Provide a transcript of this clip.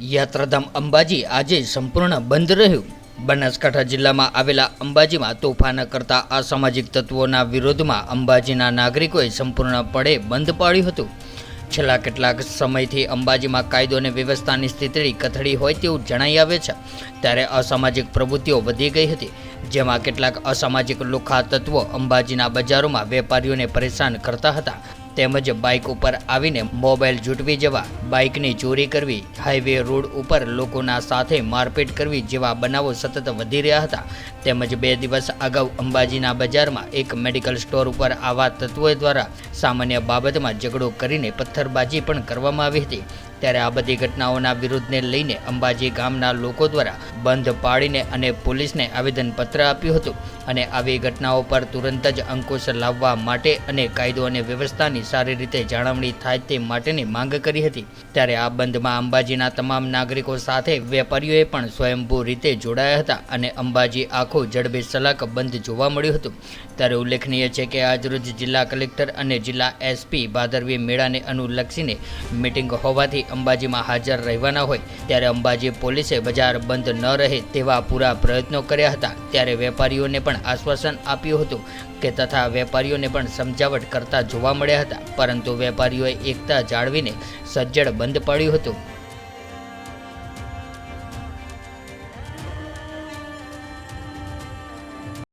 યાત્રાધામ અંબાજી આજે સંપૂર્ણ બંધ રહ્યું. બનાસકાંઠા જિલ્લામાં આવેલા અંબાજીમાં તોફાન કરતા અસામાજિક તત્વોના વિરોધમાં અંબાજીના નાગરિકોએ સંપૂર્ણપણે બંધ પાડ્યું હતું. છેલ્લા કેટલાક સમયથી અંબાજીમાં કાયદો અને વ્યવસ્થાની સ્થિતિ કથળી હોય તેવું જણાઈ આવે છે. ત્યારે અસામાજિક પ્રવૃત્તિઓ વધી ગઈ હતી, જેમાં કેટલાક અસામાજિક લુખા તત્વો અંબાજીના બજારોમાં વેપારીઓને પરેશાન કરતા હતા. તેમજ બાઇક ઉપર આવીને મોબાઈલ જૂટવી જવા બાઇકની ચોરી કરવી હાઈવે રોડ ઉપર લોકોના સાથે મારપીટ કરવી જેવા બનાવો સતત વધી રહ્યા હતા. તેમજ બે દિવસ અગાઉ અંબાજીના બજારમાં એક મેડિકલ સ્ટોર ઉપર આવા તત્વો દ્વારા સામાન્ય બાબતમાં ઝઘડો કરીને પથ્થરબાજી પણ કરવામાં આવી હતી. ત્યારે આ બધી ઘટનાઓના વિરોધને લઈને અંબાજી ગામના લોકો દ્વારા બંધ પાડીને અને પોલીસને આવેદનપત્ર આપ્યું હતું. અને આવી ઘટનાઓ પર તુરંત જ અંકુશ લાવવા માટે અને કાયદો અને વ્યવસ્થાની સારી રીતે જાળવણી થાય તે માટેની માંગ કરી હતી. ત્યારે આ બંધમાં અંબાજીના તમામ નાગરિકો સાથે વેપારીઓએ પણ સ્વયંભૂ રીતે જોડાયા હતા અને અંબાજી આખો જડબે સલાક બંધ જોવા મળ્યું હતું. ત્યારે ઉલ્લેખનીય છે કે આજરોજ જિલ્લા કલેક્ટર અને જિલ્લા એસપી ભાદરવી મેળાને અનુલક્ષીને મિટિંગ હોવાથી અંબાજીમાં હાજર રહેવાના હોય. ત્યારે અંબાજી પોલીસે બજાર બંધ ન રહે તેવા પૂરા પ્રયત્નો કર્યા હતા. ત્યારે વેપારીઓને પણ આશ્વાસન આપ્યું હતું કે તથા વેપારીઓને પણ સમજાવટ કરતા જોવા મળ્યા હતા. પરંતુ વેપારીઓએ એકતા જાળવીને સજ્જડ બંધ પાડ્યું હતું.